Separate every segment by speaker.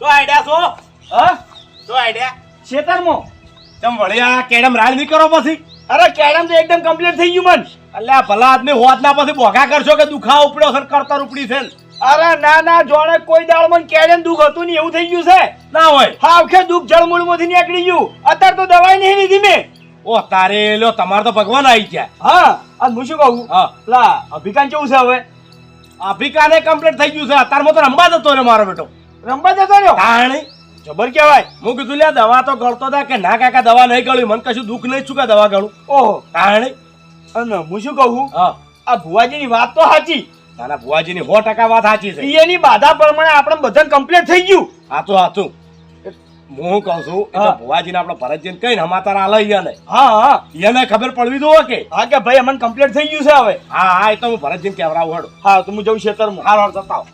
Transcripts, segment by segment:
Speaker 1: શું આઈડિયા છો?
Speaker 2: હા?
Speaker 1: તો આઈડિયા?
Speaker 2: ખેતરમાં
Speaker 1: તમ વળ્યા કેડમ રાડ નહીં કરો પછી?
Speaker 2: અરે કેડમ તો એકદમ કમ્પ્લીટ થઈ ગયું મન
Speaker 1: અલ્યા ભલા આદમી હોત ના પછી ભોગા કરશો કે દુખાવો ઉપડ્યો સર કરતર ઉપડી છે
Speaker 2: અરે ના ના જોણે કોઈ દાળ મન કેડમ દુખ હતું નહીં એવું થઈ ગયું છે.
Speaker 1: ના હોય.
Speaker 2: હાવખે દુખ જળમૂળ જળમૂળમાંથી નીકળી ગયું. અત્યારે તો દવાઈ નહીં લીધી મેં.
Speaker 1: ઓ તારે લ્યો તમારે તો ભગવાન આવી ગયા.
Speaker 2: હા આ હું શું કહું?
Speaker 1: હા.
Speaker 2: લા અભિકાન કેવું છે હવે?
Speaker 1: અભિકાને કમ્પ્લીટ થઈ ગયું છે. અત્યારમાં તો રમવા જતો રે મારો બેટો.
Speaker 2: રમવા જતો રહ્યો?
Speaker 1: તાણી.
Speaker 2: જબર કહેવાય.
Speaker 1: હું કીધું લ્યા દવા તો ગળતો હતા કે ના કાકા દવા નહીં ગળી મને કશું દુઃખ નહીં છું કે દવા ગળું?
Speaker 2: ઓહો.
Speaker 1: તાણી.
Speaker 2: અને હું શું કહું?
Speaker 1: હા.
Speaker 2: આ ભુવાજીની વાત તો સાચી.
Speaker 1: નાના ભુવાજીની સો ટકા વાત સાચી છે.
Speaker 2: એની બાધા પ્રમાણે આપણે બધાને કમ્પ્લીટ થઈ ગયું.
Speaker 1: હા તો હાચું હું કહું છું? ભુવાજી ને
Speaker 2: હા.
Speaker 1: ભુવાજીને આપણે કઈ કહીને હમાતાર લઈ ઈયાને
Speaker 2: હા હા.
Speaker 1: એને ખબર પડવી દો કે?
Speaker 2: હા કે ભાઈ અમને કમ્પ્લીટ થઈ ગયું છે હવે.
Speaker 1: હા હા એ તો હું ભરતજીને કહેવડાવું હડો.
Speaker 2: હા તો હું જઉં ખેતરમાં
Speaker 1: હારો હાર જતા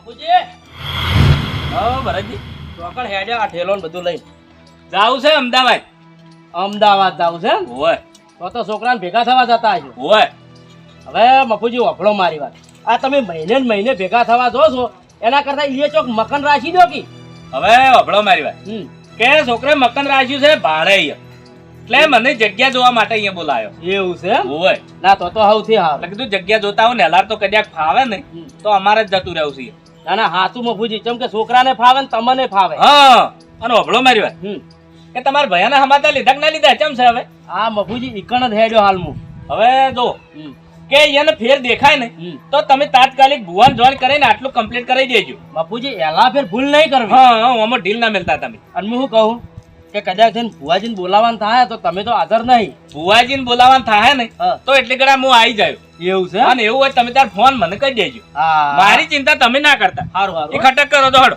Speaker 3: બાપુજી. હા ભરતજી ચોકડ હેડે આ ઠેલો ને બધું લઈને. જાવું છે અમદાવાદ? અમદાવાદ જાવું છે હોય. તો તો છોકરાને ભેગા થવા જતા હશો. હોય. હવે મફુજી વફળો મારી વાત. આ તમે મહિને ને મહિને ભેગા થવા જો છો એના કરતા એ ચોક મકન રાખી દો કે?
Speaker 4: હવે વભળો મારી વાત. કે છોકરે મકન રાખ્યું છે ભાડે એટલે મને જગ્યા જોવા માટે અહીંયા બોલાયો.
Speaker 3: એવું છે?
Speaker 4: હોય.
Speaker 3: ના તો તો સૌથી હા
Speaker 4: કીધું જગ્યા જોતા હોય ને હલાર તો કદાચ ફાવે ને તો અમારે જ જતું રહેવું છે
Speaker 3: ના ના હાચું મફુજી ચમ કે છોકરાને ફાવે ને તમને ફાવે.
Speaker 4: હા અને વભળો મારી વાત. કે તમારા ભયાના હમાતા લીધા કે ના લીધા? ચમ છે હવે?
Speaker 3: આ મફુજી ઈકણ જ હેડ્યો હાલમાં.
Speaker 4: હવે જો કે એને ફેર દેખાય ને તો તમે તાત્કાલિક ભુવન જોઈન કરીને આટલું કમ્પ્લીટ કરી દેજો.
Speaker 3: બાપુજી એલા ફેર ભૂલ નહીં કરવી.
Speaker 4: હા આમાં ઢીલ ના મળતા તમે.
Speaker 3: અને હું શું કહું? કે કદાચ છે ભુવાજીને બોલાવવાનું થાય તો તમે તો હાજર નહીં.
Speaker 4: ભુવાજીને બોલાવવાનું થાય ને તો એટલી ઘડા હું આવી જાયો
Speaker 3: એવું છે?
Speaker 4: અને એવું હોય તમે તાર ફોન મને કહી દેજો. મારી ચિંતા તમે ના કરતા.
Speaker 3: સારું
Speaker 4: એ ખટક કરો તો હડો.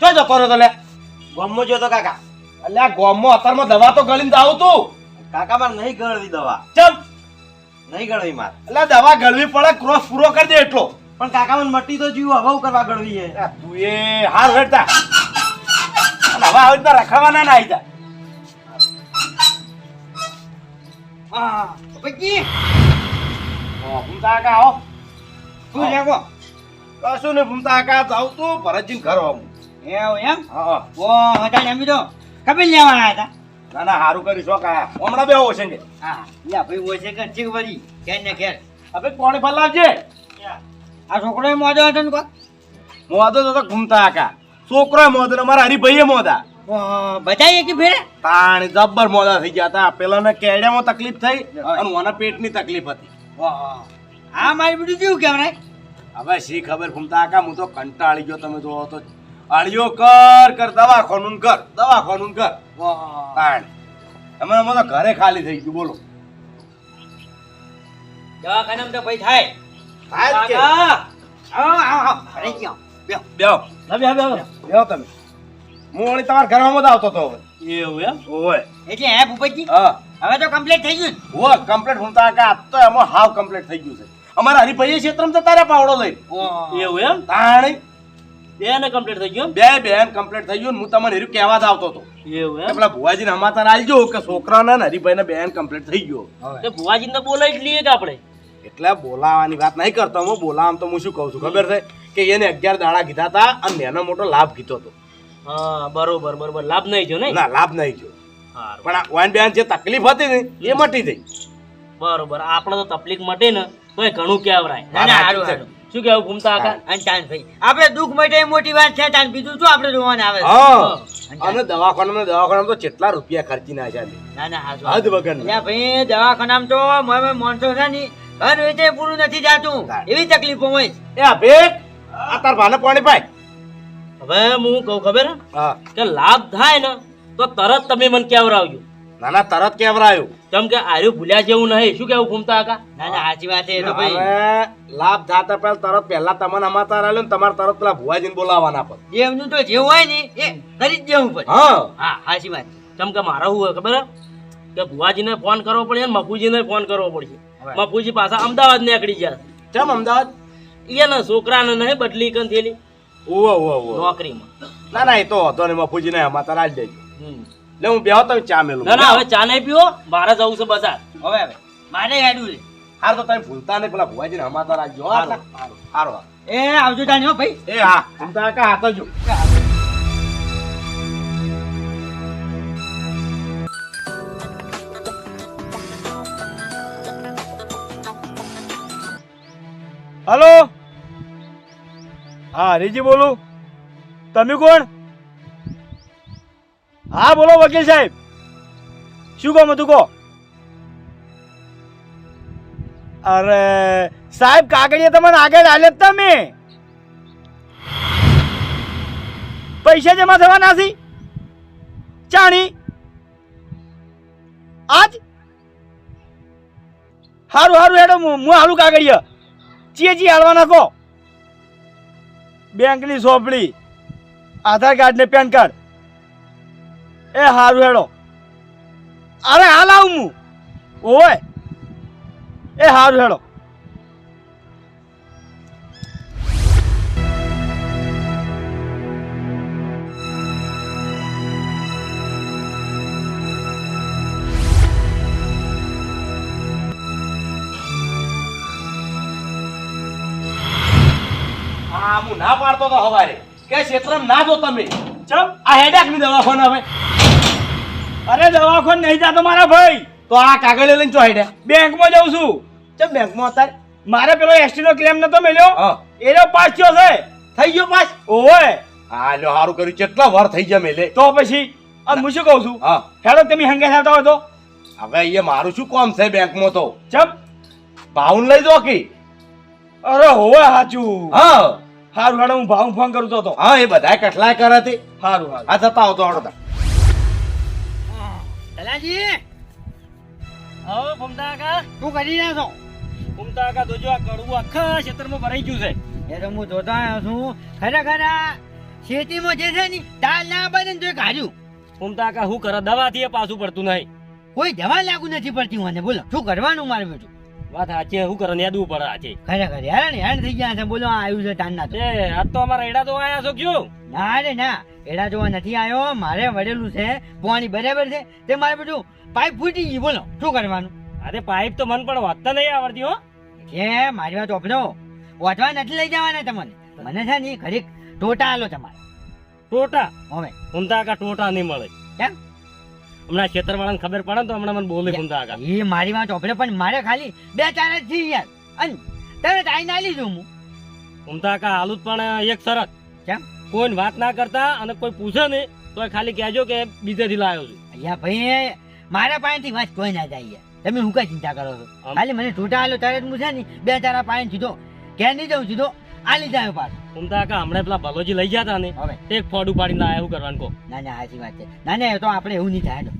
Speaker 1: ચો જો કરો તો લે.
Speaker 2: ગોમો જો તો કાકા.
Speaker 1: અલ્યા ગોમો અત્યારમાં દવા તો ગળીને તો આવું તું.
Speaker 2: કાકા મારે નહીં ગળવી દવા.
Speaker 1: ચમ.
Speaker 2: નહીં ગળવી માર.
Speaker 1: એટલે દવા ગળવી પડે ક્રોસ પૂરો કરી દે એટલો.
Speaker 2: પણ કાકા મને મટી તો જીવ હવાઉ કરવા ગળવી છે.
Speaker 1: તું એ હાર હેડતા હવા હવે આવી રીતના રખડવાના ના
Speaker 2: હા પછી
Speaker 1: ભૂમતા કાકા આવો
Speaker 2: શું છે કો
Speaker 1: કશું ને ભૂમતા કાકા જાઉં તું ભરતજીને ઘર આવું
Speaker 2: એવું એમ
Speaker 1: હા.
Speaker 2: ઓ હતા એમ તો કપિલ લેવા હતા
Speaker 1: ના ના હારું કરી શોખ આયા હમણાં બે છે કે
Speaker 2: હા યા ભાઈ ઓછે ચીક વળી કેર ને કેર
Speaker 1: હવે કોણે ફલાવજે
Speaker 2: આ છોકરો મોજો હતો ને
Speaker 1: મોદો તો ઘૂમતા કાકા છોકરો મોદો ને અમારા હરીભાઈએ મોદા
Speaker 2: બચાઈએ કે ફેરે
Speaker 1: પાણી જબ્બર મોડા થઈ ગયા હતા. પેલાને કેડિયામાં તકલીફ થઈ અને મને પેટની તકલીફ હતી.
Speaker 2: આ મારી બીજું કેવું કહેવાય?
Speaker 1: હવે શી ખબર ફૂમતા કા હું તો કંટાળી ગયો. તમે જોવો તો અળિયો કર કર દવાખાનું કર દવાખાનું કર. તાણ. તમે અમે તો ઘરે ખાલી થઈ ગયું. બોલો.
Speaker 3: દવાખાનામાં તો ભાઈ થાય.
Speaker 1: થાય કે.
Speaker 3: બે
Speaker 2: આવો આવો આવો અરે ક્યાં બેહો.
Speaker 1: બેહો તમે. હું ઓલી તમારા ઘરમાં જ આવતો હતો.
Speaker 3: એવું એમ?
Speaker 1: ઓય
Speaker 2: એટલે હે ભૂપતજી
Speaker 1: હા.
Speaker 2: હવે તો કમ્પ્લીટ થઈ ગયું
Speaker 1: હો કમ્પ્લીટ હું કાકા આજ તો એમાં હાવ કમ્પ્લીટ થઈ ગયું છે. અમારા હરિભાઈ ક્ષેત્રમાં તો તારે પાવડો લઈ.
Speaker 3: એવું એમ?
Speaker 1: તાણી.
Speaker 3: બેને કમ્પ્લીટ થઈ ગયું
Speaker 1: બે બેન કમ્પ્લીટ થઈ ગયું હું તમને હરી કહેવા જ આવતો હતો.
Speaker 3: એવું
Speaker 1: કે
Speaker 3: એમ?
Speaker 1: પેલા ભુવાજીને હમાતા આલજો કે છોકરાના ને હરીભાઈને બેન કમ્પ્લીટ થઈ ગયો.
Speaker 3: તે ભુવાજીને તો બોલાવી જ લઈએ કે આપણે?
Speaker 1: એટલે બોલાવાની વાત નહીં કરતો હું બોલાવા તો હું શું કહું છું. ખબર છે કે એને અગિયાર દાડા કીધા હતા અને એનો મોટો લાભ કીધો હતો.
Speaker 3: હા બરોબર બરોબર. લાભ નહીં જો નહીં?
Speaker 1: ના લાભ નહીં જો
Speaker 3: સારું
Speaker 1: પણ આ વાન બેન જે તકલીફ હતી ને એ મટી ગઈ
Speaker 3: બરોબર. આપણે તો તકલીફ મટી ને તો ઘણું કહેવરાય
Speaker 2: ના ના હારું હારું.
Speaker 3: શું કેવું ઘૂમતા આકા
Speaker 2: અંતાન ભાઈ. આપણે દુઃખ મટે મોટી વાત છે તાન બીજું શું આપણે જોવાને આવે?
Speaker 1: હા. અને દવાખાનામાં દવાખાનામાં તો કેટલા રૂપિયા ખર્ચી નાખ્યા છે.
Speaker 2: ના ના
Speaker 1: હદ વગર
Speaker 2: અલ્યા ભાઈ દવાખાનામાં તો મને માણસો છે ને ઘર વેચે પૂરું નથી જાતું. એવી તકલીફો હોય.
Speaker 1: એ ભેટ આ તાર ભાને પાણી પાય.
Speaker 3: હવે હું કહું ખબર હે?
Speaker 1: હા.
Speaker 3: કે લાભ થાય ને તો તરત તમે મને કેવરાવજો.
Speaker 1: ના ના તરત કેવરાયું.
Speaker 3: કેમ કે આર્યું ભૂલ્યા જેવું નહીં શું કેવું ઘૂમતા હતા?
Speaker 2: ના ના સાચી વાત છે એ તો ભાઈ.
Speaker 1: લાભ જાતા પહેલા તરત પહેલા તમને અમાતા આલ્યો ને તમારે તરત પેલા ભુવાજીને બોલાવવાના પણ.
Speaker 2: એમનું તો જેવું હોય ને એ કરી જ દેવું પડે.
Speaker 1: હા.
Speaker 2: હા સાચી વાત
Speaker 3: કેમ કે મારા શું હોય ખબર હે? કે ભુવાજીને ફોન કરવો પડશે ને મફુજીને ફોન કરવો પડશે. મફુજી પાછા અમદાવાદ નીકળી ગયા.
Speaker 1: કેમ અમદાવાદ?
Speaker 3: એને છોકરાને નહીં બદલી કન થયેલી.
Speaker 1: ઓવો ઓવો ઓવો
Speaker 3: નોકરીમાં.
Speaker 1: ના ના એ તો હતો ને મફુજીને અમાતા આલી દેજો. લે હું બેહો તમે ચા મેલું.
Speaker 3: ના ના હવે ચા નહીં પીવો મારે જવું છે બજાર.
Speaker 2: હવે હવે. મારે હેડું છે.
Speaker 1: હાર તો તમે ભૂલતા નહીં પેલા ભુવાજીને ને રાખજો હો જો હારો હારો.
Speaker 2: એ આવજો હો ભાઈ.
Speaker 1: એ હા. ભૂમતા કા હાથ જો.
Speaker 5: હલો? હા હરીજી બોલું. તમે કોણ? હા, બોલો વકીલ સાહેબ. શું કહો હતું કહો? અરે, સાહેબ, કાગળિયા તમને આગળ આલે જ તમે. પૈસા જમા થવાના છે ચાણી? આજ? હારું હારું, હેડો હું હાલું કાગળિયા. ચીએ ચી હાલવાના કહો. બેંકની સોંપણી. આધાર કાર્ડ ને પેન કાર્ડ. એ હારું હેડો. અરે હાલ આવું હું. ઓય. એ હારું હેડો.
Speaker 1: ના પાડતો તો હવારે. કે ક્ષેત્રમ ના જો તમે.
Speaker 5: ચમ
Speaker 1: આ હેડેકની દવાખોન હવે.
Speaker 5: અરે દવાખાન નહીં જાતો મારા ભાઈ.
Speaker 1: તો આ કાગળ લઈને ચો હેડે
Speaker 5: બેંકમાં જાઉં છું. ચમ બેંકમાં અત્યારે? મારે પેલો એસટી નો ક્લેમ નતો મળ્યો
Speaker 1: હા.
Speaker 5: એનો પાસ થયો છે.
Speaker 1: થઈ ગયો પાસ?
Speaker 5: ઓય
Speaker 1: હા લ્યો સારું કર્યું. કેટલા વાર થઈ ગયા મેલે.
Speaker 5: તો પછી આ હું શું કહું છું?
Speaker 1: હા.
Speaker 5: હેડો તમે હંગે થતા હોય તો.
Speaker 1: હવે અહીંયા મારું શું કામ છે બેંકમાં તો?
Speaker 5: ચમ.
Speaker 1: ભાવન લઈ દો કે?
Speaker 5: અરે હોવે સાચું
Speaker 1: હા.
Speaker 5: હારું હેડો હું ભાવ ફોન કરું તો તો.
Speaker 1: હા એ બધાય કટલાય કરે તે.
Speaker 5: હારું હારું.
Speaker 1: આ જતા આવતો હડો
Speaker 2: દલાજી
Speaker 6: હવે ભમતા કા
Speaker 2: તું કરી રહ્યા છો?
Speaker 6: ફમતા કાકા જોજો આ કડવું આખા ક્ષેત્રમાં ભરાઈ ગયું છે.
Speaker 2: એ તો હું જોતા આવ્યો છું. ખરેખર ખેતીમાં જે છે ને દાળ ના બને ને તો એ કાઢ્યું
Speaker 6: ભમતા કા શું કરે દવાથી એ પાછું પડતું નહીં.
Speaker 2: કોઈ દવા લાગુ નથી પડતી મને બોલો. શું કરવાનું મારે બેટું?
Speaker 6: વાત સાચી શું કરે યાદવું પડે સાચી
Speaker 2: ખરેખર હેરાન હેરાન થઈ ગયા છે બોલો આવ્યું છે તાનના તો.
Speaker 6: એ આજ તો અમારા એડા તો આયા છો ક્યું?
Speaker 2: ના રે ના એડા જોવા નથી આવ્યો મારે વડેલું છે પાણી બરાબર છે તે મારે બધું પાઇપ ફૂટી ગઈ બોલો શું કરવાનું?
Speaker 6: અરે પાઇપ તો મન પણ વાંચતા નહીં આવડતી હો.
Speaker 2: છે મારી વાત ઓપનો વાંચવા નથી લઈ જવાના તમને. મને છે ને ઘડીક ટોટા આલો તમારે.
Speaker 6: ટોટા?
Speaker 2: હવે.
Speaker 6: કાકા ટોટા નહીં મળે.
Speaker 2: કેમ?
Speaker 6: હમણાં ખેતરવાળાને ખબર પડે તો હમણાં મને બોલી ફમતા કાકા
Speaker 2: એ મારી વાત ઓપડે પણ મારે ખાલી બે ચાર જ થઈ યાર. અને તરત આઈને આલી દઉં હું.
Speaker 6: ફમતા કા હાલું પણ એક શરત.
Speaker 2: કેમ?
Speaker 6: કોઈ વાત ના કરતા અને કોઈ પૂછે નહીં તો ખાલી કહેજો કે બીજેથી લાવ્યો છું.
Speaker 2: અહીંયા ભાઈ મારા પાસેથી વાત કોઈ ના જાય તમે હું કઈ ચિંતા કરો છો? ખાલી મને છૂટા હાલો તરત હું છે ને બે ચાર પાણી સીધો ક્યાં નહીં જાઉં સીધો આલી જાય પાછો.
Speaker 6: કાકા હમણાં પેલા ભલોજી લઈ ગયા હતા ને એક ફોડ ઉપાડીને લાયા એવું કરવાનું કહો.
Speaker 2: ના ના સાચી વાત છે. ના ના તો આપણે એવું નહીં થાય તો.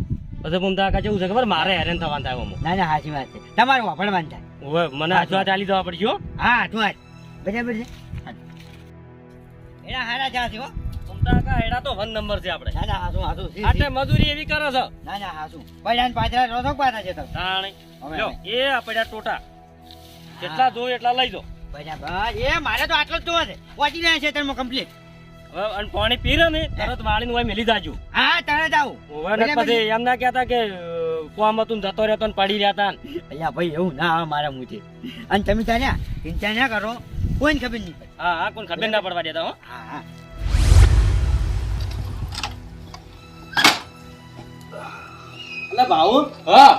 Speaker 6: પછી ફમતા કાકા કેવું છે ખબર? મારે હેરાન થવાનું થાય આમાં
Speaker 2: ના ના સાચી વાત છે. તમારે વાપરવાનું થાય.
Speaker 6: મને આશવા ચાલી જવા પડશે હો.
Speaker 2: હા તું આજ બરાબર છે? એના હારા ચા છે હો.
Speaker 6: હેડા તો વન નંબર છે આપણે.
Speaker 2: ના ના હાસું હાસું
Speaker 6: આટલે મજૂરી એવી કરે છે?
Speaker 2: ના ના હાસું પૈડા પાછળ રોધો પાછા છે
Speaker 6: તાણે.
Speaker 2: હવે,
Speaker 6: એ આપડ્યા ટોટા. જેટલા જોવે એટલા લઈ દો
Speaker 2: બરાબર. એ મારે તો આટલો જ જોવો છે. પહોંચી રહ્યા છે તમે કમ્પ્લીટ
Speaker 6: અને પાણી પીરો ને તરત વાળીને હોય મેલી જાજો.
Speaker 2: હા તરત આવું.
Speaker 6: ઓવે પછી એમ ના કહેતા કે કોમ હતું જતો રહેતો ને પડી રહ્યા તા
Speaker 2: ભાઈ એવું ના આવે મારા મુજે અને તમે ત્યાં ચિંતા ના કરો. કોઈને ખબર નહીં પડે.
Speaker 6: હા હા કોઈ ખબર ના પડવા દેતા હો.
Speaker 2: હા હા.
Speaker 3: ભાઉ હા.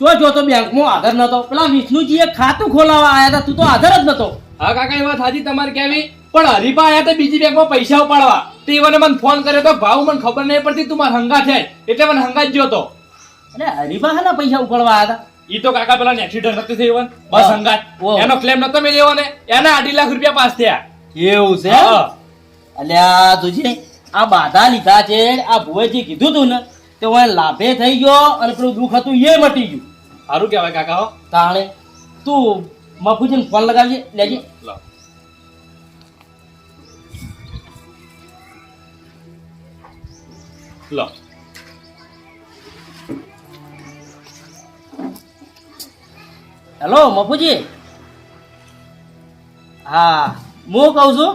Speaker 3: જો જો તો બેંકમાં આધાર નતો. પેલા વિષ્ણુજીએ ખાતું ખોલાવા આયા હતા તું તો આધાર જ નતો. હા કાકા એ વાત સાચી તમારે કેવી પણ હરીફા આયા તો બીજી બેંકમાં પૈસા ઉપાડવા. તે મને મને ફોન કર્યો તો ભાવ મને ખબર નહીં પડતી તું મારા હંગા છે એટલે મને હંગા જ જોતો. એટલે હરીફા હાલા પૈસા ઉપાડવા આયા હતા ઈ તો કાકા પેલા એક્સિડન્ટ નથી થયું બસ
Speaker 6: હા.
Speaker 3: હંગાત. એનો ક્લેમ નતો મેલ્યો ને એના અઢી લાખ રૂપિયા પાસ થયા.
Speaker 6: એવું છે. અલ્યા તુજી આ બાધા લીધા છે. આ ભુવેજી કીધું તું ને તે લાભે થઈ ગયો અને પેલું દુઃખ હતું એ મટી ગયું.
Speaker 3: સારું કહેવાય કાકા હો
Speaker 6: તાણે તું મફુજીને ફોન લગાવજે લેજે.
Speaker 3: લો. લો.
Speaker 6: હેલો મફુજી. હા હું કહું છું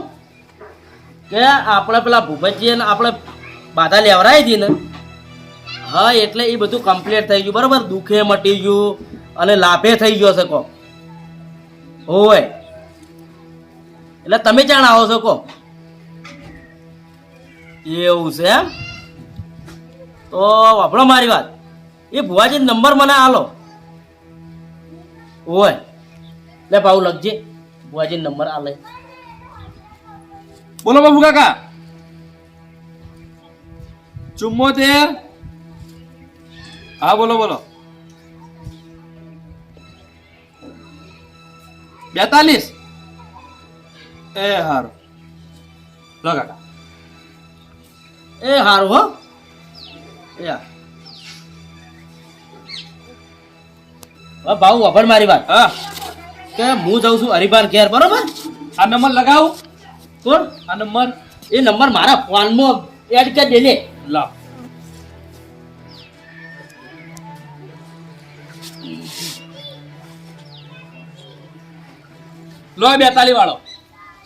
Speaker 6: કે આપણે પેલા ભૂપતજી આપણે બાધા લેવરાવી હતી ને હા, એટલે એ બધું કમ્પ્લીટ થઈ ગયું. બરાબર? દુઃખે મટી ગયું અને લાભે થઈ ગયો છે કો
Speaker 3: હોય એટલે તમે જાણ આવો છો કો એવું છે એમ? તો વાપરો મારી વાત. એ ભુવાજી નંબર મને આલો. હોય લે ભાવ લખજે. ભુવાજી નંબર આલે.
Speaker 6: બોલો બાબુ કાકા. ચુમ્મોતેર હા બોલો બોલો. બેતાલીસ? એ હારું. લો કાકા.
Speaker 3: એ હારું હો. એ ભાવ વાપર મારી વાત.
Speaker 6: હા.
Speaker 3: કે હું જઉં છું હરિભાન ઘેર બરોબર?
Speaker 6: આ નંબર લગાવું.
Speaker 3: કોણ?
Speaker 6: આ નંબર.
Speaker 3: એ નંબર મારા ફોનમાં એડ કરી દેજે. લે.
Speaker 6: લાવ લો બેતાલી વાળો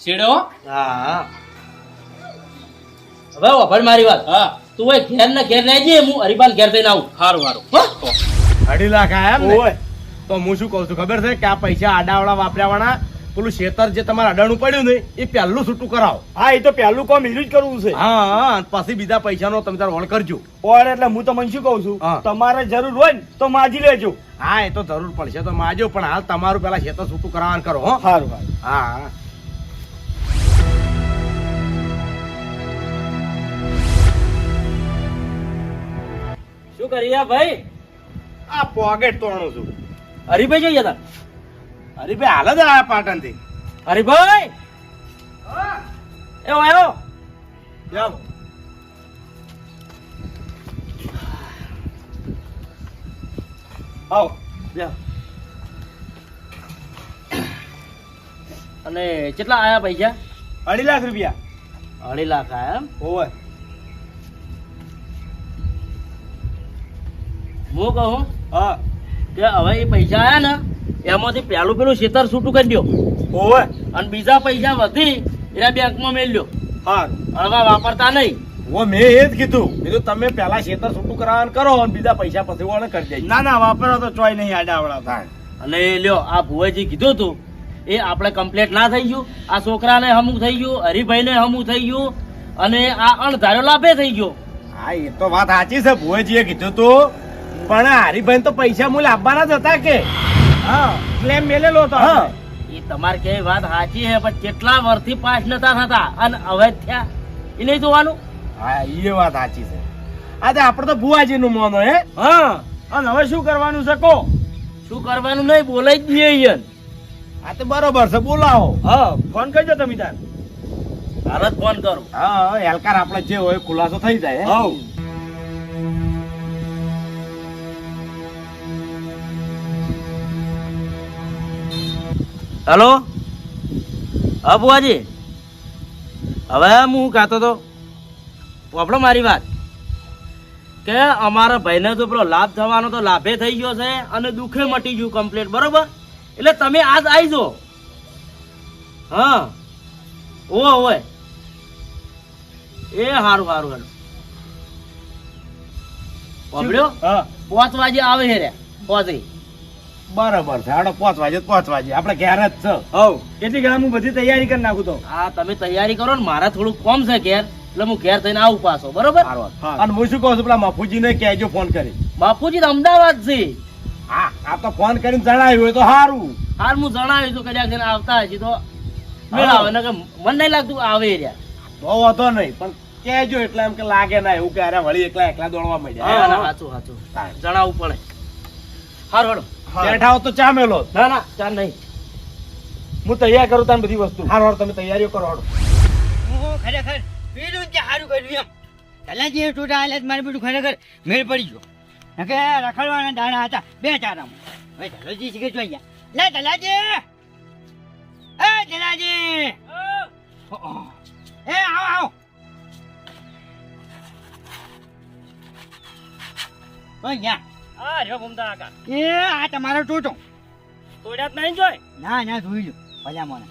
Speaker 6: છેડો
Speaker 3: હા. હવે વાપર મારી વાત.
Speaker 6: હા.
Speaker 3: તું એ ઘેર ને ઘેર રહેજે હું હરિપાન ઘેર થઈને આવું.
Speaker 6: સારું
Speaker 3: સારું
Speaker 1: અઢી લાખ આયા એમ
Speaker 5: ઓય.
Speaker 1: તો હું શું કહું છું ખબર છે કે આ પૈસા આડાવાળા વાપર્યાવાળા પેલું શેતર જે તમારે અડાણું પડ્યું ને એ પહેલું છૂટું કરાવો.
Speaker 5: હા એ તો પહેલું કામ એનું જ કરવું છે.
Speaker 1: હા હા પછી બીજા પૈસાનો તમે તાર વણ કરજો
Speaker 5: ઓર એટલે હું તમને શું કહું છું?
Speaker 1: હા.
Speaker 5: તમારે જરૂર હોય ને તો માજી લેજો.
Speaker 1: હા એ તો જરૂર પડશે. તો માજો પણ હાલ તમારું પેલા શેતર છૂટું કરાવવાનું કરો હો.
Speaker 5: સારું
Speaker 1: હા હા.
Speaker 3: શું કરી ભાઈ?
Speaker 1: આ પોકેટ તોડું છું.
Speaker 3: હરીભાઈ જઈએ તા
Speaker 1: હરીભાઈ ભાઈ હાલ જ આ પાટણથી
Speaker 3: હરીભાઈ એ આવ્યો
Speaker 1: જાઓ.
Speaker 5: આવો.
Speaker 3: અને કેટલા આયા પૈસા?
Speaker 5: અઢી લાખ રૂપિયા.
Speaker 3: અઢી લાખ આયા એમ? હું કહું
Speaker 5: હા.
Speaker 3: કે હવે એ પૈસા આયા ને એમાંથી પહેલું પેલું શેતર છૂટું કરી દો
Speaker 5: ઓય
Speaker 3: અને બીજા પૈસા વધી એના બેંકમાં મેળ્યો
Speaker 5: હા
Speaker 3: હવે વાપરતા નહીં.
Speaker 1: ઓ મેં એ જ કીધું. કીધું તમે પેલા શેતર છૂટું કરાવવાનું કરો અને બીજા પૈસા પછી વળ કરી દેજો.
Speaker 5: ના ના વાપરો તો ચોય નહીં આડાવડા થાય.
Speaker 3: અને લ્યો આ ભુવાજી કીધું તું એ આપણે કમ્પ્લેટ ના થઈ ગયું. આ છોકરાને હમું થઈ ગયું હરિભાઈને હમું થઈ ગયું અને આ અણધાર્યો લાભે થઈ ગયો.
Speaker 1: હા એ તો વાત સાચી છે ભુવેજીએ કીધું તું. પણ આ હરિભાઈ તો પૈસા મૂલ આપવાના જ હતા કે?
Speaker 5: હા ક્લેમ મેલેલો હતો
Speaker 1: હા.
Speaker 3: એ તમારે કેવી વાત સાચી છે પણ કેટલા વર્ષથી પાસ નતા થતા અને હવે થયા? એ નહીં જોવાનું?
Speaker 1: હા એ વાત સાચી છે. આજે આપણે તો ભુવાજી નું મોનો હે?
Speaker 5: હા અને હવે શું કરવાનું છે કહો?
Speaker 3: શું કરવાનું નહીં બોલાઈ જ નહીં યન
Speaker 1: આ તો બરોબર છે બોલાવો.
Speaker 5: હા ફોન કરજો તમે તાર.
Speaker 3: ભારત ફોન કરો.
Speaker 1: હા હેલકાર આપણે જે હોય ખુલાસો થઈ જાય હા?
Speaker 3: હલો? હા બુવાજી હવે હું કહેતો તો? આપણો મારી વાત. કે અમારા ભાઈને તો પેલો લાભ થવાનો તો લાભે થઈ ગયો છે અને દુઃખે મટી ગયું કમ્પ્લીટ બરોબર? એટલે તમે આજ આવી જો હા. ઓ હોય એ સારું સારું હેલો
Speaker 5: હા.
Speaker 3: પાંચ વાગે આવે છે રે પાંચ
Speaker 1: બરોબર છે. આપડે પાંચ વાગે પાંચ વાગે. આપણે ઘેર જ છે.
Speaker 5: હવ. એટલી ઘણા હું બધી તૈયારી કરી નાખું તો?
Speaker 3: હા તમે તૈયારી કરો ને મારા થોડુંક કોમ છે ઘેર. એટલે હું ઘેર થઈને આવું પાછો બરોબર?
Speaker 1: અને હું શું કહું છું પેલા મફુજીને કહેજો ફોન કરી.
Speaker 3: બાપુજી અમદાવાદ છે
Speaker 1: હા આ તો ફોન કરીને જણાવ્યું હોય તો સારું
Speaker 3: હાર હું જણાવ્યું છું કદાચ એને આવતા હશે તો મેળાવે ને કે મને નહીં લાગતું આવે રહ્યા.
Speaker 1: તો વાંધો નહીં પણ કહેજો એટલે એમ કે લાગે ના એવું કે અરે વળી એકલા એકલા દોડવા
Speaker 3: ના સાચું સાચું. જણાવવું પડે. હારું હેડો
Speaker 1: બેઠા તો ચા મેલો
Speaker 3: ના ના ચા નહીં.
Speaker 5: હું તૈયાર કરું તાન બધી વસ્તુ.
Speaker 1: હારો હારો તમે તૈયારીઓ કરો હાડો
Speaker 2: ખરેખર? પેલું કે સારું કર્યું એમ. તલા જે છોટા આલ્યા મારે બધું ખરેખર મેળ પડી ગયો. નકે રખડવાના દાણા હતા બે ચાર આમ. હવે ધલોજી શીખે જોઈ ગયા લે ધલાજી એ ધલાજી એ આવો આવો. ઓય યા
Speaker 3: હા રે ભૂમતા કાકા
Speaker 2: એ આ તમારો ટોટો.
Speaker 3: તોડ્યા નહીં જોય?
Speaker 2: ના ના જોઈ લો ભલા મોને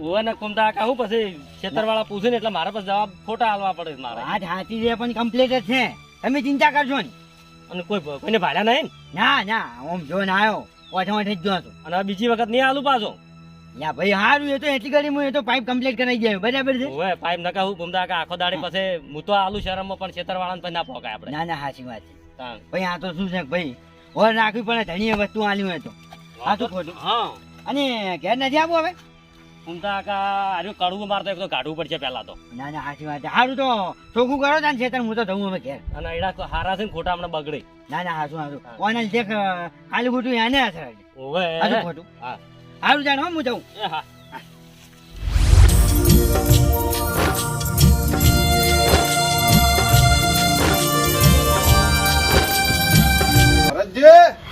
Speaker 3: ઓવે ને કુમતા કા હું પછી ખેતરવાળા પૂછે ને એટલે મારા પાસે જવાબ ખોટા આલવા પડે મારે.
Speaker 2: વાત હાથી છે પણ કમ્પ્લીટ જ છે. તમે ચિંતા કરજો ને
Speaker 3: અને કોઈ કોઈને ભાડા નહીં
Speaker 2: ના? ના ઓમ જો ને આવ્યો ઓઠે ઓઠે જ જોતો
Speaker 6: અને બીજી વખત નહીં આલું પાછો?
Speaker 2: યા ભાઈ હારું એ તો એટલી ઘડી હું એ તો પાઇપ કમ્પ્લીટ કરાઈ ગયો બરાબર છે?
Speaker 6: ઓવે પાઇપ નકા હું ઘૂમતા કા આખો દાડે પછી હું તો આલુ શરમમાં પણ ખેતરવાળાને પણ ના પોકાય આપણે.
Speaker 2: ના ના સાચી વાત છે. ભાઈ આ તો શું છે ભાઈ ઓર નાખવી પડે ધણીએ વસ્તુ આલ્યું હોય તો. આ તો ખોટું?
Speaker 6: હા.
Speaker 2: અને ઘેર નથી આપવું હવે?
Speaker 6: ઘૂમતા કા આર્યું કડવું મારતો એક તો કાઢવું પડશે પહેલા તો.
Speaker 2: ના ના સાચી વાત છે. સારું તો ચોખ્ખું કરો તાન છેતર હું તો જઉં અમે ઘેર.
Speaker 6: અને એડા હારા છે ને ખોટા હમણાં બગડે.
Speaker 2: ના ના સાચું સાચું કોને દેખ ખાલી ખોટું એને અસર
Speaker 6: ઓવે.
Speaker 2: હાચું ખોટું.
Speaker 6: હા.
Speaker 2: સારું જાણ હો હું જઉં
Speaker 6: એ હા.
Speaker 7: ભરતજી!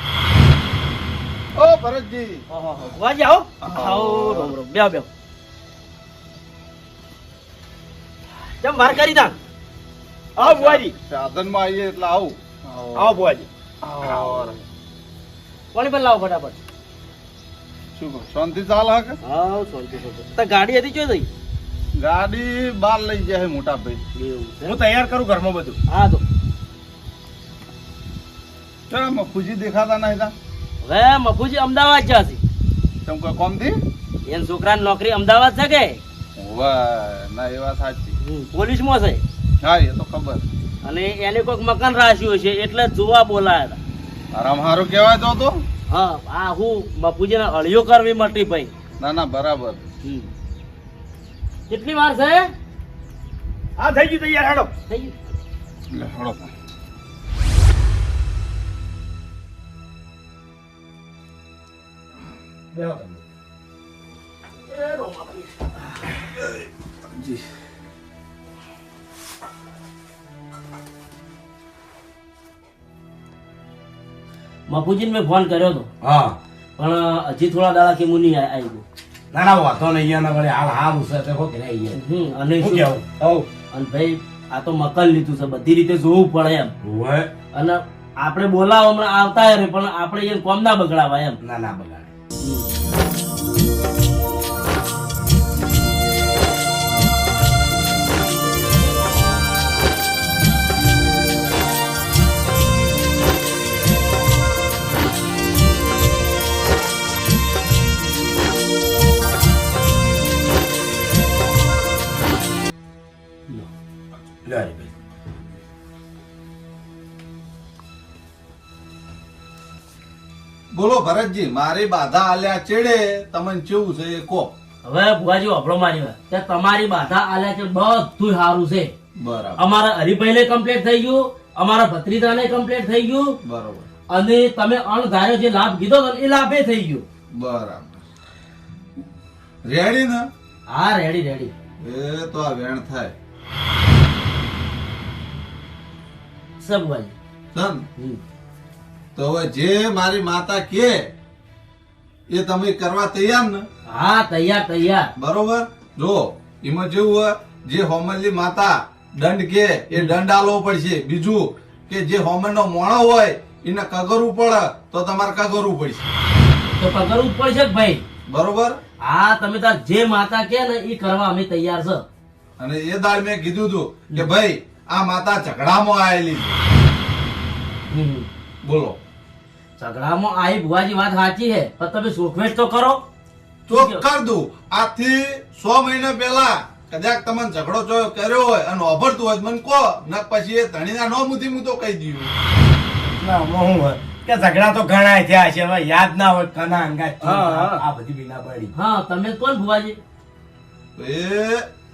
Speaker 7: ઓ ભરતજી.
Speaker 3: વાજી આવો. આવો રોમ રોમ બેહો બેહો. કેમ વાર કરી તા?
Speaker 5: આવો બુવાજી
Speaker 7: સાધનમાં આવીએ એટલે આવું.
Speaker 5: આવો બુવાજી
Speaker 3: પાણી પર લાવો ફટાફટ.
Speaker 7: શું કહો? શાંતિ ચાલે હકે
Speaker 3: હા શાંતિ શાંતિ. તો ગાડી હતી ચો થઈ
Speaker 7: ગાડી બાર લઈ જાય મોટા ભાઈ.
Speaker 3: એવું
Speaker 5: હું તૈયાર કરું ઘરમાં બધું.
Speaker 3: હા તો.
Speaker 7: ચલો ખુશી દેખાતા નહીં તા.
Speaker 3: હવે મફુજી અમદાવાદ જશે.
Speaker 7: તમે કોઈ કોમથી?
Speaker 3: એન છોકરા નોકરી અમદાવાદ છે કે?
Speaker 7: વાહ ના એ વાત સાચી.
Speaker 3: પોલીસમાં છે.
Speaker 7: હા એ તો ખબર.
Speaker 3: અને એને કોઈક મકાન રાખ્યું છે એટલે જોવા બોલાયા હતા.
Speaker 7: આરામ હારું કહેવાય તો તો?
Speaker 3: હા આ હું મફુજીને અળિયો કરવી મટી ભાઈ.
Speaker 7: ના ના બરાબર.
Speaker 3: કેટલી વાર છે?
Speaker 5: આ થઈ ગયું તૈયાર હેડો.
Speaker 3: થઈ ગયું.
Speaker 7: લે હળો
Speaker 3: મફુજીને મેં ફોન કર્યો હતો
Speaker 1: હા.
Speaker 3: પણ હજી થોડા દાડા કે હું નહીં આવી ગયો.
Speaker 1: ના ના વાંધો નહીં. અહીંયા વળી હાલ હાલ ઉસે તે હો કે નહીં
Speaker 3: અને
Speaker 1: શું? કેવું? હવ
Speaker 3: અને ભાઈ આ તો મકાન લીધું છે બધી રીતે જોવું પડે એમ.
Speaker 1: હોય
Speaker 3: અને આપણે બોલાવો હમણાં આવતા રે પણ આપણે એને કોમ ના બગડાવા એમ.
Speaker 1: ના ના બગાડે
Speaker 7: બોલો ભરતજી મારી બાધા આલ્યા ચેડે તમને કેવું છે એ કહો.
Speaker 3: હવે ભુવાજી વાપરો મારી વાત કે તમારી બાધા આલ્યા છે બધું સારું છે.
Speaker 7: બરાબર.
Speaker 3: અમારા હરિભાઈને કમ્પ્લીટ થઈ ગયું અમારા ભત્રીજાને કમ્પ્લીટ થઈ ગયું.
Speaker 7: બરોબર.
Speaker 3: અને તમે અણધાર્યો જે લાભ કીધો હતો એ લાભે થઈ ગયો.
Speaker 7: બરાબર. રેડી ને?
Speaker 3: હા રેડી રેડી.
Speaker 7: એ તો આ વેણ થાય.
Speaker 3: સબ ભાઈ
Speaker 7: સમ
Speaker 3: હમ.
Speaker 7: તો હવે જે મારી માતા કે એ તમે કરવા તૈયાર ને?
Speaker 3: હા તૈયાર તૈયાર.
Speaker 7: બરોબર? જો એમાં જેવું હોય જે હોમનલી માતા દંડ કે એ દંડ આલવો પડશે. બીજું કે જે હોમન નો મોણો હોય એને કગરવું પડે તો તમારે કગરવું પડશે.
Speaker 3: તો કગરવું પડશે ભાઈ.
Speaker 7: બરોબર?
Speaker 3: હા તમે તાર જે માતા કે ને એ કરવા અમે તૈયાર છે.
Speaker 7: અને એ દાડ મેં કીધું તું કે ભાઈ આ માતા ઝઘડામાં આવેલી બોલો.
Speaker 3: ઝઘડામાં આવી ભુવાજી વાત સાચી છે પણ તમે સોખવેશ તો કરો.
Speaker 7: તો કર દઉં. આજથી સો મહિના પહેલા કદાચ તમને ઝઘડો જોયો કર્યો હોય અને ઓભરતું હોય મને કહો ન પછી એ ધણીના નો મુથી હું તો કહી દઉં.
Speaker 1: ના હું હોય? કે ઝઘડા તો ઘણા થયા છે હવે યાદ ના હોય કના
Speaker 3: હા.
Speaker 1: આ બધી બીના પડી
Speaker 3: હા તમે કોણ ભુવાજી?
Speaker 7: એ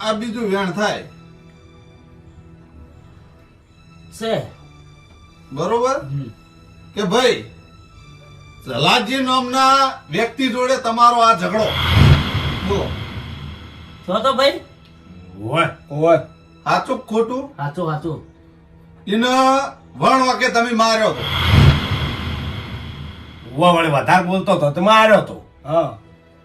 Speaker 7: આ બીજું વેણ થાય.
Speaker 3: છે.
Speaker 7: બરોબર? કે ભાઈ જલાજી નામના વ્યક્તિ જોડે તમારો આ ઝઘડો. બોલો.
Speaker 3: છો તો ભાઈ?
Speaker 1: ઓય ઓય
Speaker 7: સાચું ખોટું?
Speaker 3: સાચું સાચું
Speaker 7: એને વણ વાકે તમે માર્યો તો.
Speaker 1: ઓય વળી વધારે બોલતો તો તમે માર્યો તો.
Speaker 5: હા.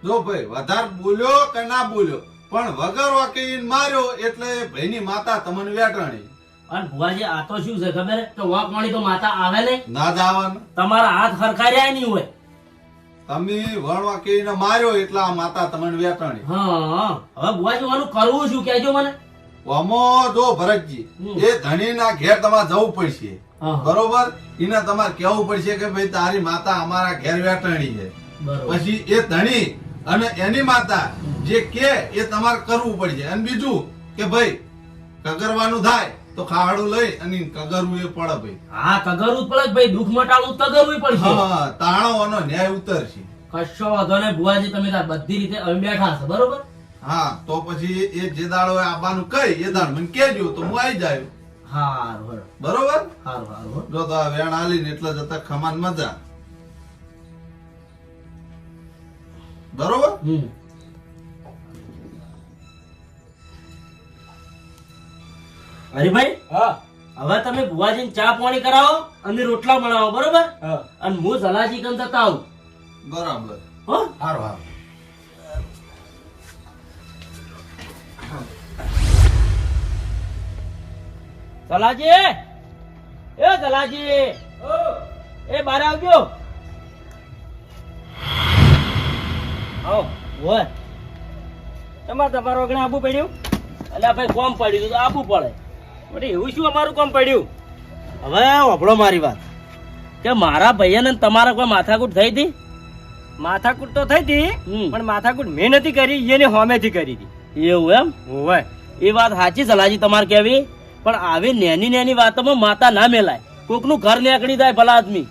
Speaker 7: જો ભાઈ વધારે બોલ્યો કે ના બોલ્યો? પણ વગર વાકે માર્યો એટલે ભાઈની માતા તમને વેટાણી
Speaker 3: અને ભુવાજી આ તો શું છે ખબર? કે વાંક વાળી તો માતા આવે ને
Speaker 7: ના જવાનું
Speaker 3: તમારા હાથ હરખાર્યા નહીં હોય.
Speaker 7: તમે વણ વાકે ઈને માર્યો એટલે આ માતા તમને વેતણી
Speaker 3: હા. હવે ભુવાજી આનું કરવું શું કહેજો મને.
Speaker 7: અમો જો ભરતજી. એ ધણીના ઘેર તમારે જવું પડશે. બરોબર? એને તમારે કેવું પડશે કે ભાઈ તારી માતા અમારા ઘેર વેટણી છે. પછી એ ધણી અને એની માતા જે કે એ તમારે કરવું પડશે. અને બીજું કે ભાઈ કગરવાનું થાય. તો ખાડું લઈ અને કગરવું એ પડે ભાઈ.
Speaker 3: હા કગરવું જ પડે ભાઈ દુઃખ મટાડવું કગરવું પડશે.
Speaker 7: હા તાણો અને ન્યાય ઉતરશે.
Speaker 3: કશો વાંધો નહીં ભુવાજી તમે તાર બધી રીતે અમે બેઠા છો બરોબર?
Speaker 7: હા તો પછી એ જે દાડો આવવાનું કઈ એ દાડ મને કેજો તો હું આવી જાય
Speaker 3: હારું
Speaker 7: બરોબર?
Speaker 3: હારું હારું.
Speaker 7: જો તો આ વેણ આલી ને એટલે જતા ખમાન મજા. બરોબર?
Speaker 3: હમ. હરીભાઈ
Speaker 5: હા.
Speaker 3: હવે તમે ભુવાજીને ચા પાણી કરાવો અને રોટલા બનાવો બરોબર?
Speaker 5: હા.
Speaker 3: અને હું જલાજી કન જતા આવું.
Speaker 7: બરાબર.
Speaker 3: હો?
Speaker 5: સારું હારું.
Speaker 3: જલાજી એ જલાજી એ બારે આવજો. આવો હોય તમારે તમારો આગળ આબુ પડ્યું? એટલે ભાઈ કોમ પડ્યું તો આબુ પડે. એટલે એવું શું અમારું કોમ પડ્યું? હવે વાપરો મારી વાત. કે મારા ભૈયાને તમારા કોઈ માથાકૂટ થઈ હતી?
Speaker 6: માથાકૂટ તો થઈ હતી પણ માથાકૂટ મેં નથી કરી એને હોમેથી કરી હતી.
Speaker 3: એવું એમ?
Speaker 6: હોય
Speaker 3: એ વાત સાચી સલાજી તમારે કેવી પણ આવી નેની નેની વાતોમાં માતા ના મેલાય. કોકનું ઘર નીકળી જાય ભલા આદમી.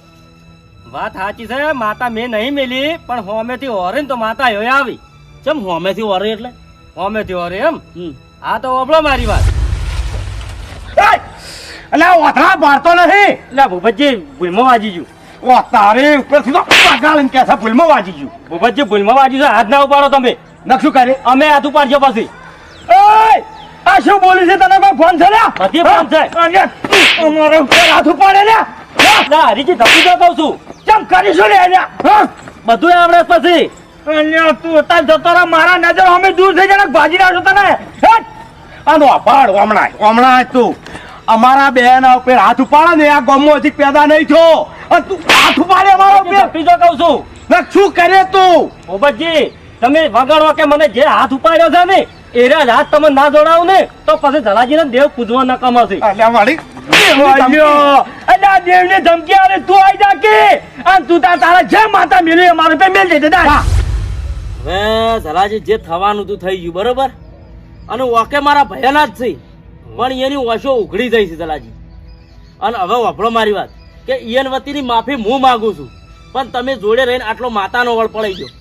Speaker 6: વાત સાચી છે માતા મેં નહીં મેલી પણ હોમેથી ઓરે તો માતા હોય આવી.
Speaker 3: ચમ હોમેથી ઓરે એટલે?
Speaker 6: હોમેથી ઓરે એમ? હા તો ઓબળો મારી વાત.
Speaker 5: એટલે ઓથરા પાડતો નથી
Speaker 6: એટલે ભૂપતજી ભૂલમાં વાજી ગયું
Speaker 5: ઓ તારે ઉપરથી તો પગાળીને કે છે ભૂલમાં વાજી ગયું
Speaker 6: ભૂપતજી ભૂલમાં વાજી છે હાથ ના ઉપાડો તમે.
Speaker 5: નકશું કરે?
Speaker 6: અમે હાથ ઉપાડજો પછી.
Speaker 5: ઓય આ શું બોલી છે તને કોઈ ફોન છે લ્યા?
Speaker 6: બધી ફોન છે.
Speaker 5: અમારા ઉપર હાથ ઉપાડે લ્યા હા?
Speaker 6: ના હરીજી ધપી તો કહું છું.
Speaker 5: કેમ કરીશું લે લ્યા હા?
Speaker 6: બધું આવડે પછી.
Speaker 5: અલ્યા તું તાર જતો રહે મારા નજર અમે દૂર થઈ જાય ભાજી છો તને. હેટ! આનો પાડ હમણાં હમણાં તું. અમારા બેન ઉપર હાથ ઉપાડે ને આ ગમો હજી પેદા નહીં થયો. તું હાથ ઉપાડે અમારા ઉપર
Speaker 6: ધપી કહું છું.
Speaker 5: ને શું કરે તું?
Speaker 6: ભૂપતજી તમે વગાડો કે મને જે હાથ ઉપાડ્યો છે ને એ રાજ હાથ તમે ના જોડાવ ને તો પછી ધલાજીને દેવ પૂજવા ન કમાશે.
Speaker 5: અલ્યા વાળી. અલ્યો દેવને ધમકી આવે તું આવી જા કે. અને તું તાર તારા જે માતા મેલી અમારે પે મેલ દે દે
Speaker 3: હવે સલાજી જે થવાનું તું થઈ ગયું બરોબર? અને વાકે મારા ભયાના જ છે. પણ એની ઓશો ઉઘડી છે સલાજી અને હવે વાપરો મારી વાત કે ઈયન વતીની માફી હું માગું છું. પણ તમે જોડે રહીને આટલો માતાનો વળ પડાઈ ગયો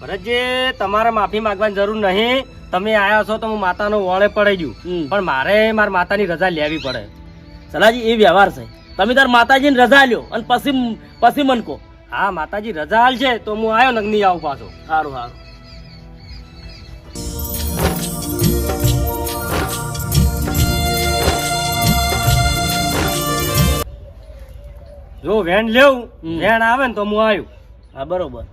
Speaker 6: ભરતજી તમારે માફી માંગવાની જરૂર નહીં. તમે આવ્યા છો તો હું માતાનો વળે પડી ગયું. પણ મારે મારા માતાની રજા લેવી પડે.
Speaker 3: સલાજી એ વ્યવહાર છે. તમે તાર માતાજીની રજા લ્યો અને પછી પછી મનકો
Speaker 6: હા માતાજી રજા હાલ છે તો હું આવ્યો નગની આવું પાછો.
Speaker 3: સારું સારું
Speaker 6: જો વેણ લેવું. વેણ આવે ને તો હું આવ્યું
Speaker 3: હા બરોબર.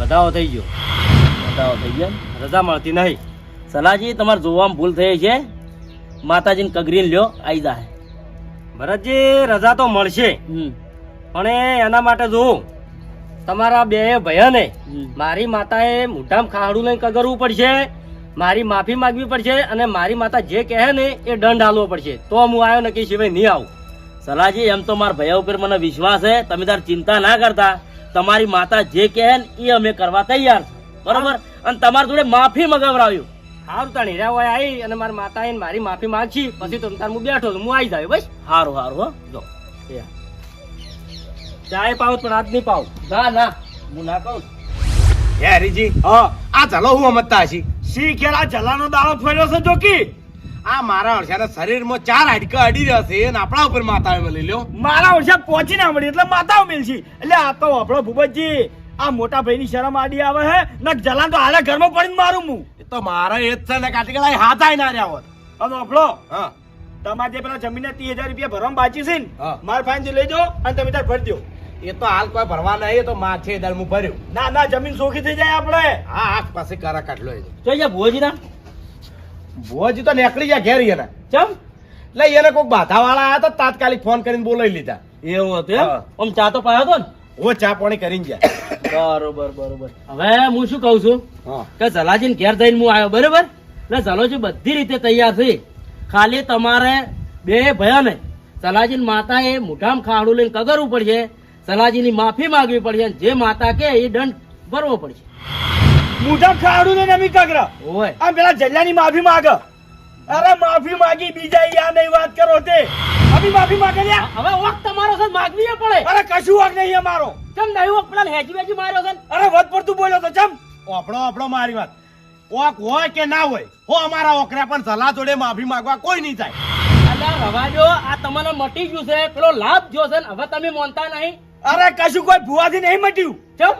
Speaker 6: વધાવો થઈ ગયો.
Speaker 3: બતાવો થઈ ગયો.
Speaker 6: રજા મળતી નહીં.
Speaker 3: સલાહજી તમારે જોવામાં ભૂલ થઈ છે. માતાજીને કગરીને લ્યો આવી જાય
Speaker 6: ભરતજી રજા તો મળશે. પણ એના માટે જોવું તમારા બે ભયાને. મારી માતાએ મોઢામાં ખાડું લઈને કગરવું પડશે. મારી માફી માંગવી પડશે અને મારી માતા જે કહે ને એ દંડ હાલવો પડશે. તો હું આવ્યો નક્કી સિવાય નહીં આવું.
Speaker 3: સલાજી એમ તો મારા ભૈયા ઉપર મને વિશ્વાસ છે. તમે તાર ચિંતા ના કરતા. તમારી માતા જે કહે ને એ અમે કરવા તૈયાર બરોબર? અને તમારી જોડે માફી મગાવરાવ્યું
Speaker 6: સારું તાણ હીરા હોય આવી અને મારી માતા ને મારી માફી માંગશી પછી તમે તાર હું બેઠો છું હું આવી જાય બસ.
Speaker 3: સારું સારું હો. જો.
Speaker 6: ચાય પાવ પણ આજ નહીં પાવ
Speaker 3: ના ના. હું ના કહું.
Speaker 1: હે હરીજી
Speaker 5: હા.
Speaker 1: આ ચાલો હું અમતતા હશી?
Speaker 5: સી ખેલા જલાનો દાળો ફેર્યો છે જોકી?
Speaker 1: આ મારા અડસાના શરીરમાં ચાર હાડકા અડી રહ્યા છે અને આપણા ઉપર માતા મળી લ્યો.
Speaker 5: મારા ઓછા પહોંચી ના મળી એટલે માતાઓ મિલશી. એટલે આ તો આપણો ભૂપતજી આ મોટા ભાઈની શરમ આડી આવે હે ને જલાન તો હાલે ઘરમાં પડીને મારું મું.
Speaker 1: એ તો મારા એ જ છે ને કાટી કળાએ હાથ આઈ ના રહ્યા હોત.
Speaker 5: અને આપણો
Speaker 1: હા.
Speaker 5: તમારે જે પેલા જમીનના ત્રીસ હજાર રૂપિયા ભરવામાં બાકી છે ને. માર ફાઈન લઈ જાઓ અને તમે તાર ભરી દો
Speaker 1: એ તો હાલ કોઈ ભરવા નહીં તો માથે દર હું ભર્યું.
Speaker 5: ના ના જમીન સોખી થઈ જાય આપણે.
Speaker 1: હા હાથ પાસે કરા કાઢલો એ તો.
Speaker 3: અહીંયા ભુવાજી ના
Speaker 1: ભુવાજી તો નીકળી ગયા ઘેર એના.
Speaker 3: ચમ?
Speaker 1: એટલે એને કોઈક બાધા વાળા આયા તો તાત્કાલિક ફોન કરીને બોલાવી લીધા.
Speaker 3: એવું હતું એમ? આમ ચા તો પાયો તો ને?
Speaker 5: હું ચા પાણી કરીને જાય
Speaker 3: બરોબર બરોબર. હવે હું શું કહું છું? કે જલાજીને ઘેર જઈને હું આવ્યો બરોબર? એટલે જલોજી બધી રીતે તૈયાર થઈ. ખાલી તમારે બે ભયાને સલાજીની માતા એ મોટામ ખાડું લઈને કગરવું પડશે. સલાજીની માફી માંગવી પડશે જે માતા કે એ દંડ ભરવો પડશે.
Speaker 5: મુઠા ખાડું ને નમી કાગરા.
Speaker 3: ઓય.
Speaker 5: આ પેલા જલ્લાની માફી માંગ. અરે માફી માંગી બીજા યા નહીં વાત કરો તે. અભી માફી માંગે લ્યા
Speaker 3: હવે વખત તમારો છે માગવી પડે.
Speaker 5: અરે કશું વાક નહીં અમારો.
Speaker 3: ચમ નહીં વખત પેલા હેજી વેજી માર્યો છે
Speaker 5: અરે વધ પડતું બોલ્યો તો ચમ. આપણો આપણો મારી વાત. ઓક હોય કે ના હોય હો અમારા ઓકરા પણ સલાહ જોડે માફી માંગવા કોઈ નહીં થાય.
Speaker 3: અલ્યા રવાજો આ તમને મટી ગયું છે. પેલો લાભ જો છે ને હવે તમે માનતા નહીં.
Speaker 5: અરે કશું કોઈ ભુવાથી નહીં મટ્યું.
Speaker 3: કેમ?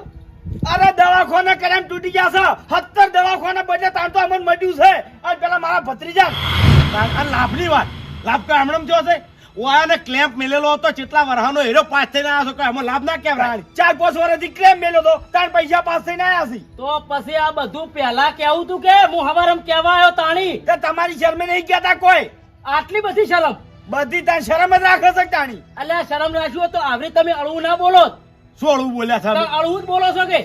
Speaker 5: અરે દવાખાના કરેમ તૂટી ગયા છે. સત્તર દવાખાના બજે તાણ તો અમને મટ્યું છે. અને પેલા મારા ભત્રીજા અને લાભની વાત. લાભ તો હમણાં જો છે? ઓયાને ક્લેમ્પ મેલેલો હતો કેટલા વરહાનો હેરો પાસ થઈને આવ્યો કે અમે લાભ ના કહેવાય. ચાર પાંચ વર્ષથી ક્લેમ્પ મેલ્યો તો તાણ પૈસા પાસ થઈને આવ્યા છે.
Speaker 3: તો પછી આ બધું પહેલા કેવું તું કે? હું હવારમ કેવા આવ્યો તાણી.
Speaker 5: તે તમારી શરમે નહીં કહેતા કોઈ.
Speaker 3: આટલી બધી શરમ?
Speaker 5: બધી તાર શરમ જ રાખે છે તાણી
Speaker 3: અલ્યા શરમ રાખ્યું તો આવરી તમે અળવું ના બોલો.
Speaker 5: સોળવું બોલ્યા છે
Speaker 3: અળવું જ બોલો છો કે?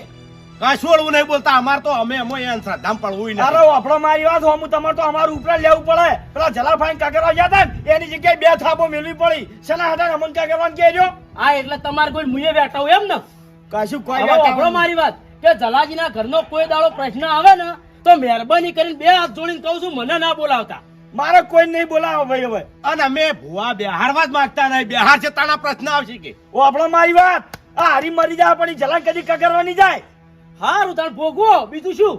Speaker 5: કાંઈ અળવું નહીં બોલતા? અમાર તો અમે અમે એને શ્રદ્ધામ પડવું નહીં અરે આપણો મારી વાત હું તમારે તો અમારું ઉપર લેવું પડે. પેલા જલાફાઈન કાકરા ગયા હતા એની જગ્યાએ બે થાપો મેળવી પડી. શેના હતા અમન કાકરવાન કહેજો.
Speaker 3: આ એટલે તમારે કોઈ મુએ બેઠા હોય એમ ને?
Speaker 5: કશું કોઈ
Speaker 3: વાપરો મારી વાત. કે જલાજીના ઘરનો કોઈ દાડો પ્રશ્ન આવે ને તો મહેરબાની કરીને બે હાથ જોડીને કહું છું મને ના બોલાવતા.
Speaker 5: મારે કોઈ નહીં બોલાવો ભાઈ હવે. અને અમે ભુવા બિહારવા જ માંગતા નહીં. બિહાર છે તાના પ્રશ્ન આવશે કે. ઓ આપણો મારી વાત. આ હારી મરી જાય પડી જલન કદી કગરવાની જાય.
Speaker 3: હારું તાર ભોગવો. બીજું શું?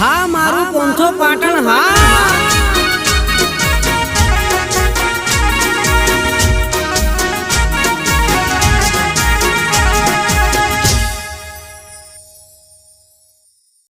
Speaker 8: હા મારું પંથો પાટણ